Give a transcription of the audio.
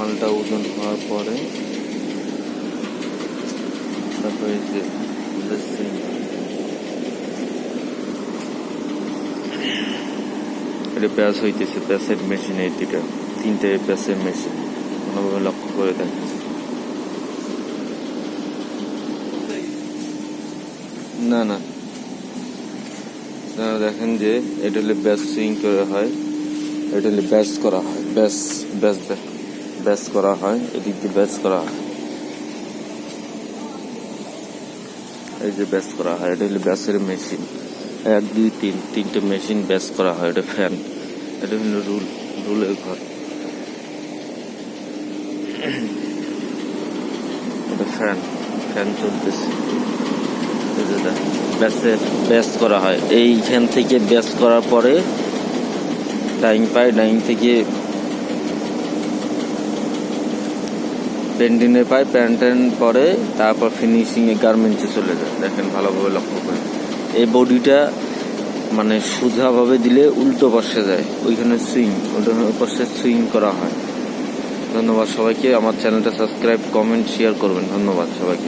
মালটা ওজন হওয়ার পরে তারপরে যে। এটা প্যাঁচ হইতেছে, প্যাঁচের মেশিন এই দুটা তিনটে প্যাঁচের মেশিন কোনোভাবে লক্ষ্য করে দেখেন। না না। আপনারা দেখেন যে এটা হলে ব্যাস সুইং করা হয়, এটা হলে ব্যাস করা হয়। ব্যাস ব্যাস ব্যাস করা হয়, এদিক দিয়ে ব্যাস করা হয়। এই যে ব্যাস করা হয়, এটা হলো ব্যাসের মেশিন। এক, দুই, তিন, তিনটে মেশিন ব্যাস করা হয়, এটা ফ্যান। এটা হলো রুল, রুলের ঘর। এটা ফ্যান ফ্যান চলতেছে। ব্যাসের ব্যাস করা হয়। এইখান থেকে ব্যাস করার পরে ডাইং পায় ডাইং থেকে পেন্টিনে পায় প্যান্টেন পরে, তারপর ফিনিশিংয়ে গার্মেন্টসে চলে যায়। দেখেন ভালোভাবে লক্ষ্য করেন। এই বডিটা মানে সোজাভাবে দিলে উল্টো পাশে যায়। ওইখানে সুইং উল্টো পাশে সুইং করা হয়। ধন্যবাদ সবাইকে। আমার চ্যানেলটা সাবস্ক্রাইব কমেন্ট শেয়ার করবেন। ধন্যবাদ সবাইকে।